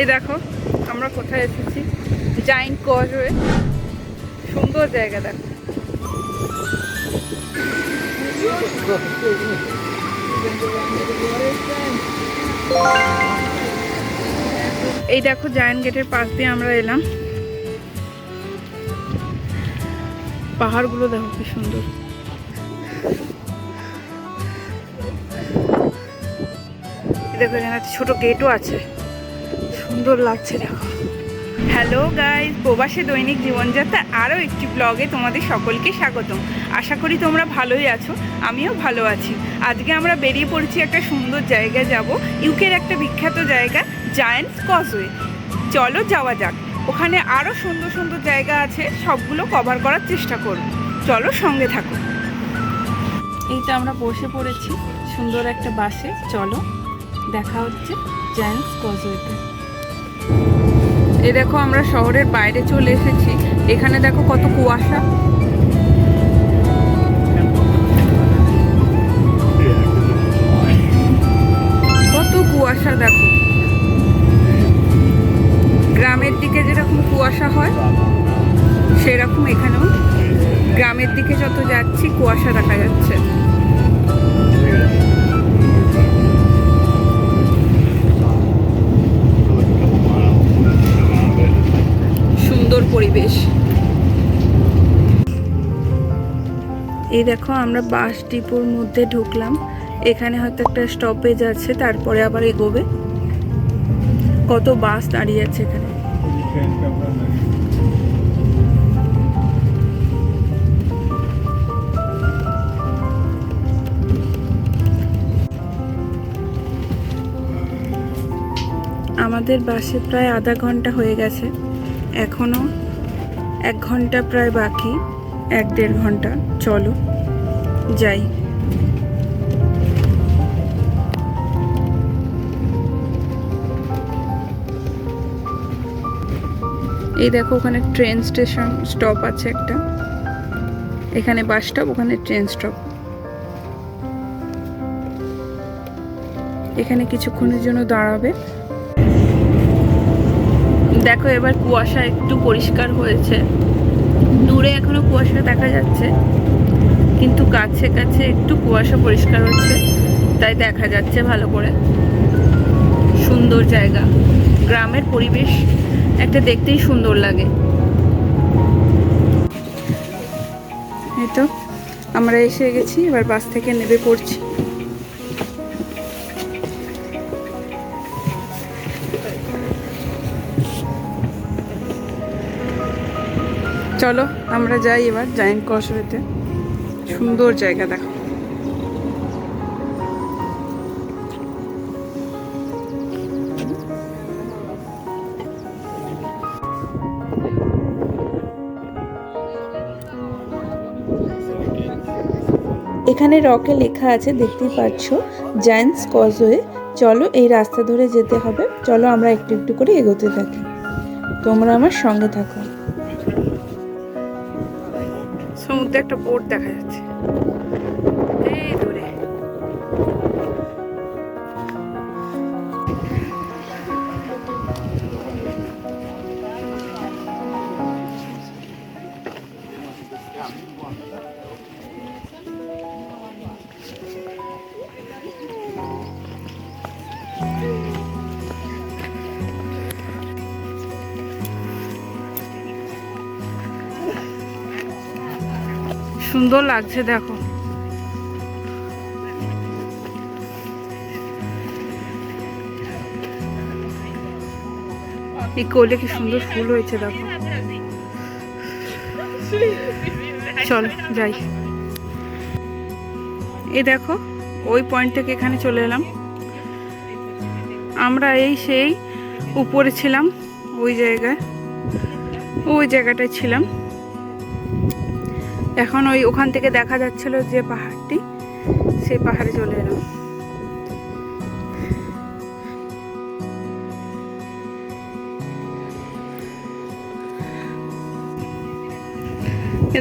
এই দেখো, আমরা কোথায় এসেছি? জাইন্ট কজওয়ে সুন্দর জায়গা দেখো। এই দেখো জায়ান্ট গেটের পাশ দিয়ে আমরা এলাম। পাহাড়গুলো দেখো কি সুন্দর। দেখো, এখানে একটা ছোট গেটও আছে। সুন্দর লাগছে দেখো। হ্যালো গাইজ প্রবাসী দৈনিক জীবনযাত্রা আরও একটি ব্লগে তোমাদের সকলকে স্বাগতম। আশা করি তোমরা ভালোই আছো, আমিও ভালো আছি। আজকে আমরা বেরিয়ে পড়েছি একটা সুন্দর জায়গায় যাব, ইউকের একটা বিখ্যাত জায়গা জায়েন্টস কজওয়ে চলো যাওয়া যাক। ওখানে আরও সুন্দর সুন্দর জায়গা আছে, সবগুলো কভার করার চেষ্টা করব। চলো সঙ্গে থাকো। তো আমরা বসে পড়েছি, সুন্দর একটা বাসে। চলো, দেখা হচ্ছে জায়েন্টস কজওয়েতে এই দেখো আমরা শহরের বাইরে চলে এসেছি। এখানে দেখো কত কুয়াশা। কত কুয়াশা দেখো। গ্রামের দিকে যেরকম কুয়াশা হয়, সেরকম এখানেও। গ্রামের দিকে যত যাচ্ছি, কুয়াশা দেখা যাচ্ছে। এই দেখো, আমরা বাস ডিপোর মধ্যে ঢুকলাম। এখানে হয়তো একটা স্টপেজ আছে, তারপরে আবার এগোবে। কত বাস দাঁড়িয়ে আছে এখানে। আমাদের বাসে প্রায় আধা ঘণ্টা হয়ে গেছে। এখনও এক ঘণ্টা প্রায় বাকি। এক দেড় ঘণ্টা, চলো, যাই। এই দেখো, ওখানে ট্রেন স্টেশন স্টপ আছে একটা। এখানে বাস স্টপ ওখানে ট্রেন স্টপ এখানে কিছুক্ষণের জন্য দাঁড়াবে। দেখো, এবার কুয়াশা একটু পরিষ্কার হয়েছে। দূরে এখনও কুয়াশা দেখা যাচ্ছে, কিন্তু কাছে কাছে একটু কুয়াশা পরিষ্কার হচ্ছে, তাই দেখা যাচ্ছে ভালো করে। সুন্দর জায়গা। গ্রামের পরিবেশ একটা দেখতেই সুন্দর লাগে। এই তো, আমরা এসে গেছি, এবার বাস থেকে নেমে পড়ছি। চলো, আমরা যাই এবার জায়েন্ট কসবেতে সুন্দর জায়গা, দেখো। এখানে রকে লেখা আছে, দেখতেই পাচ্ছ জায়েন্টস কজওয়ে চলো, এই রাস্তা ধরে যেতে হবে। চলো, আমরা একটু একটু করে এগোতে থাকি। তোমরা আমার সঙ্গে থাকো। সমুদ্রে একটা বোট দেখা যাচ্ছে। সুন্দর লাগছে, দেখো। এই কোলে কি সুন্দর ফুল হয়েছে, দেখো। চল, যাই। এই দেখো, ওই পয়েন্ট থেকে এখানে চলে এলাম। আমরা এই সেই উপরে ছিলাম, ওই জায়গায়, ওই জায়গাটায় ছিলাম। এখন ওই ওখান থেকে দেখা যাচ্ছিল যে পাহাড়টি সেই পাহাড়ে চলে এলাম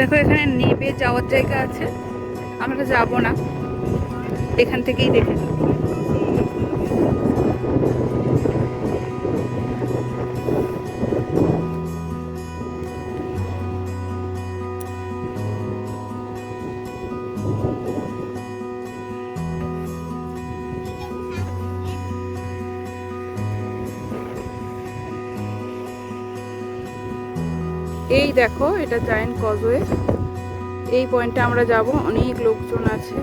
দেখো, এখানে নেবে যাওয়ার জায়গা আছে। আমরা যাব না। এখান থেকেই দেখে নেব। এই দেখো, এটা জায়েন্ট কজওয়ে এই পয়েন্টে আমরা যাব, অনেক লোকজন আছে।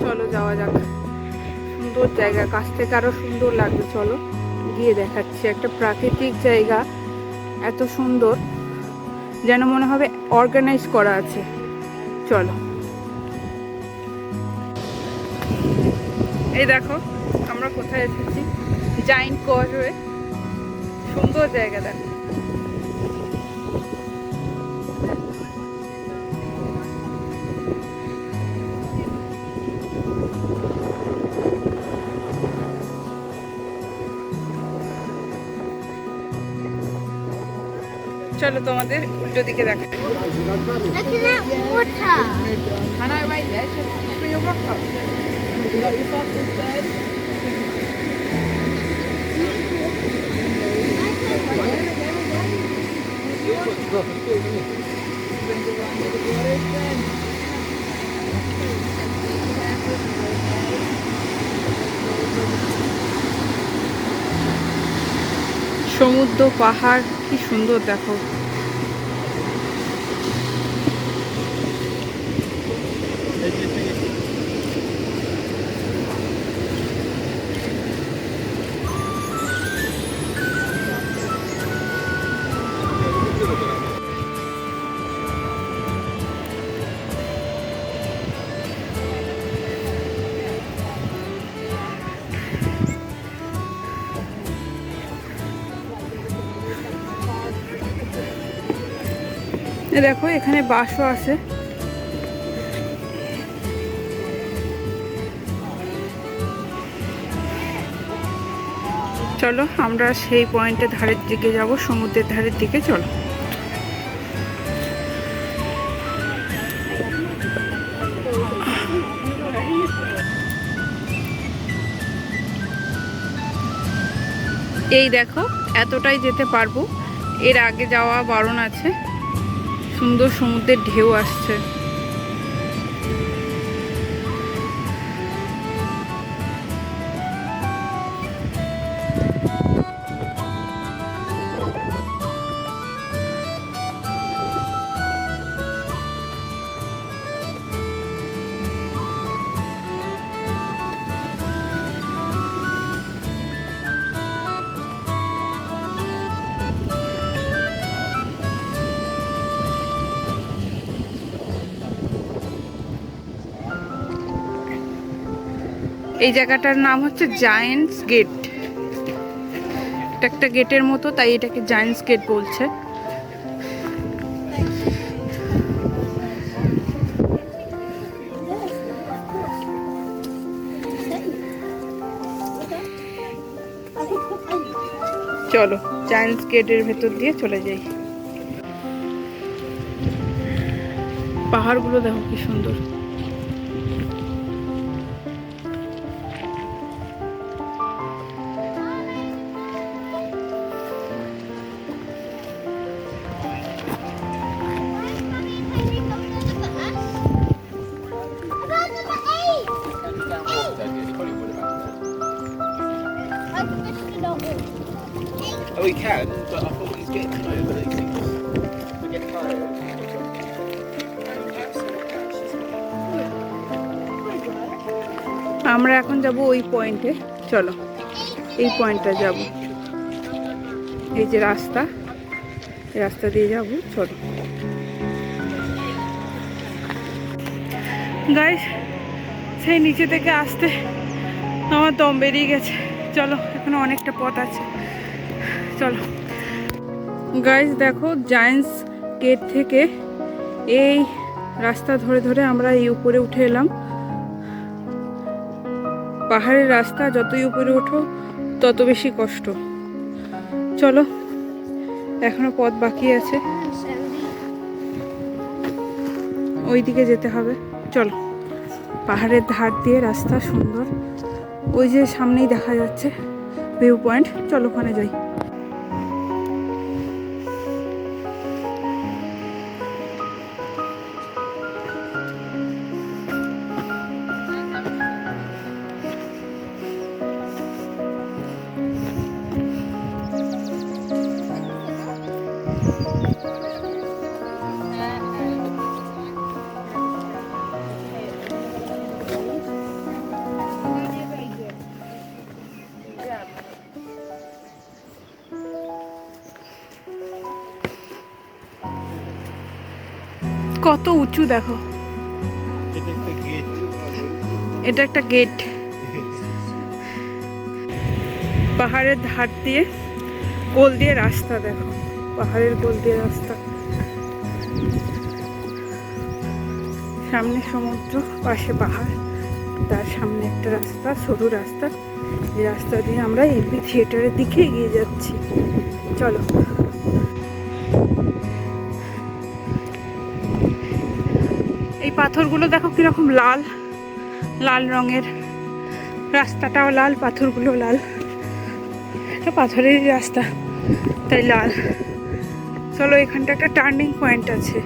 চলো যাওয়া যাক। সুন্দর জায়গা, কাছ থেকে আরও সুন্দর লাগবে, চলো। গিয়ে দেখাচ্ছি, একটা প্রাকৃতিক জায়গা, এত সুন্দর, যেন মনে হবে অর্গানাইজ করা আছে। চলো। এই দেখো, আমরা কোথায় এসেছি? জাইন্ট কজওয়ে সুন্দর জায়গা, দেখো। চলো তোমাদের উল্টো দিকে দেখো. সমুদ্র পাহাড় কি সুন্দর দেখো দেখো, এখানে বাসও আছে। চলো, আমরা সেই পয়েন্টের ধারের দিকে যাব, সমুদ্রের ধারের দিকে, চলো। এই দেখো, এতটাই যেতে পারব। এর আগে যাওয়া বারণ আছে। সুন্দর সমুদ্রের ঢেউ আসছে। এই জায়গাটার নাম হচ্ছে জায়েন্টস গেট এটা একটা গেটের মতো, তাই এটাকে জায়েন্টস গেট বলছে। চলো জায়েন্টস গেটের ভেতর দিয়ে চলে যাই। পাহাড়গুলো দেখো কি সুন্দর। We can, but I thought was getting over these tired. আমরা এখন যাব ওই পয়েন্টে চলো এই পয়েন্টটা যাব। এই যে রাস্তা রাস্তা দিয়ে যাব। চলো। গাইস সেই নিচে থেকে আসতে আমার দম বেরিয়ে গেছে। চলো এখনও অনেকটা পথ আছে। চলো। গাইজ দেখো জায়েন্টস গেট থেকে এই রাস্তা ধরে ধরে আমরা এই উপরে উঠে এলাম। পাহাড়ের রাস্তা যতই উপরে ওঠো, তত বেশি কষ্ট। চলো, এখনও পথ বাকি আছে। ওই দিকে যেতে হবে। চলো, পাহাড়ের ধার দিয়ে রাস্তা সুন্দর। ওই যে সামনেই দেখা যাচ্ছে ভিউ পয়েন্ট চলো, ওখানে যাই। কত উঁচু দেখো। এটা একটা গেট। পাহাড়ের ধার দিয়ে গোল দিয়ে রাস্তা দেখো। পাহাড়ের গোল দিয়ে রাস্তা। সামনে সমুদ্র, পাশে পাহাড়। তার সামনে একটা রাস্তা, সরু রাস্তা। এই রাস্তা দিয়ে আমরা এমপি থিয়েটারের দিকে এগিয়ে যাচ্ছি। চলো। পাথরগুলো দেখো কীরকম লাল লাল রঙের। রাস্তাটাও লাল, পাথরগুলো লাল। এটা পাথরেরই রাস্তা, তাই লাল। চলো এখানটা একটা টার্নিং পয়েন্ট আছে।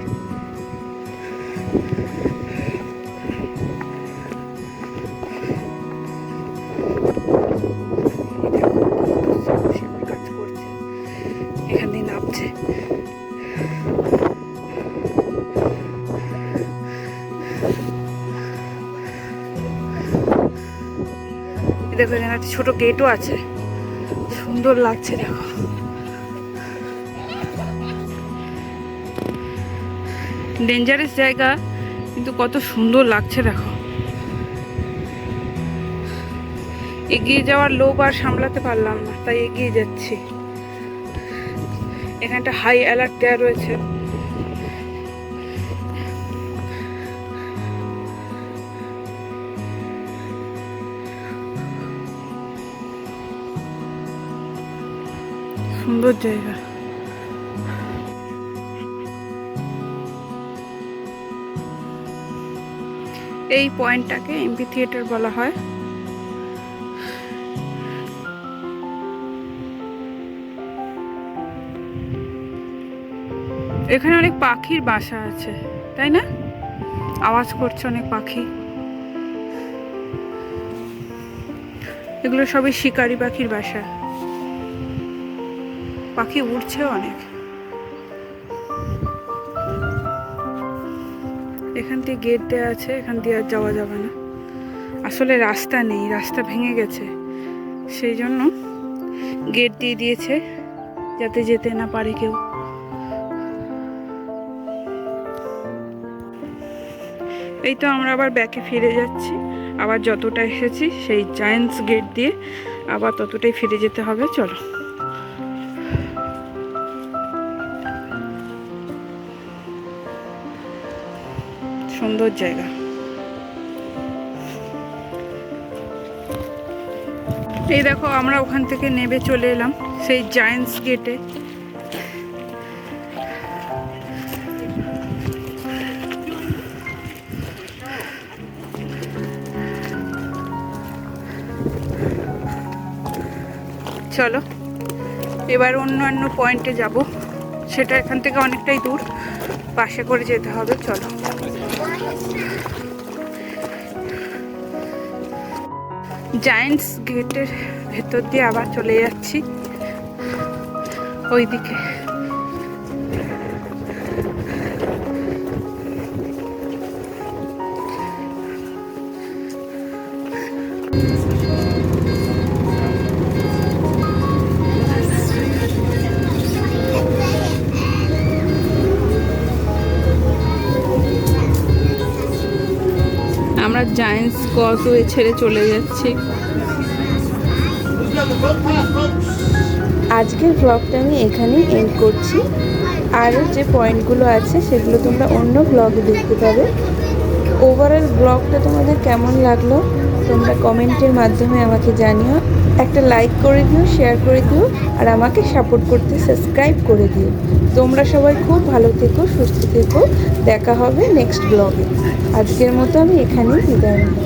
দেখো, এখানে একটা ছোট গেটও আছে। সুন্দর লাগছে, দেখো। ডেঞ্জারাস জায়গা, কিন্তু কত সুন্দর লাগছে, দেখো। এগিয়ে যাওয়ার লোভ আর সামলাতে পারলাম না, তাই এগিয়ে যাচ্ছি। এখানটা হাই অ্যালার্ট দেওয়া রয়েছে। সুন্দর জায়গা। এই পয়েন্টটাকে এমপি থিয়েটার বলা হয়। এখানে অনেক পাখির বাসা আছে, তাই না? আওয়াজ করছে অনেক পাখি। এগুলো সবই শিকারি পাখির বাসা। পাখি উড়ছেও অনেক। এখান থেকে গেট দেওয়া আছে, এখান দিয়ে আর যাওয়া যাবে না। আসলে রাস্তা নেই, রাস্তা ভেঙে গেছে। সেই জন্য গেট দিয়ে দিয়েছে, যাতে যেতে না পারে কেউ। এই তো আমরা আবার ব্যাকে ফিরে যাচ্ছি। আবার যতটা এসেছি, সেই জায়েন্টস গেট দিয়ে আবার ততটাই ফিরে যেতে হবে, চলো। সুন্দর জায়গা। এই দেখো, আমরা ওখান থেকে নেবে চলে এলাম সেই জায়েন্টস গেটে চলো, এবার অন্য অন্য পয়েন্টে যাব। সেটা এখান থেকে অনেকটাই দূর। পাশে করে যেতে হবে, চলো। জায়েন্টস গেটের ভেতর দিয়ে আবার চলে যাচ্ছি। ওইদিকে। জায়েন্টস কজওয়ে ছেড়ে চলে যাচ্ছি। আজকের ব্লগটা আমি এখানেই এন্ড করছি। আরও যে পয়েন্টগুলো আছে, সেগুলো তোমরা অন্য ব্লগে দেখতে পাবে। ওভারঅল ব্লগটা তোমাদের কেমন লাগল, তোমরা কমেন্টের মাধ্যমে আমাকে জানিও। একটা লাইক করে দিও শেয়ার করে দিও, আর আমাকে সাপোর্ট করতে সাবস্ক্রাইব করে দিও। তোমরা সবাই খুব ভালো থেকো, সুস্থ থেকো। দেখা হবে নেক্সট ব্লগে আজকের মতো আমি এখানেই বিদায় নিই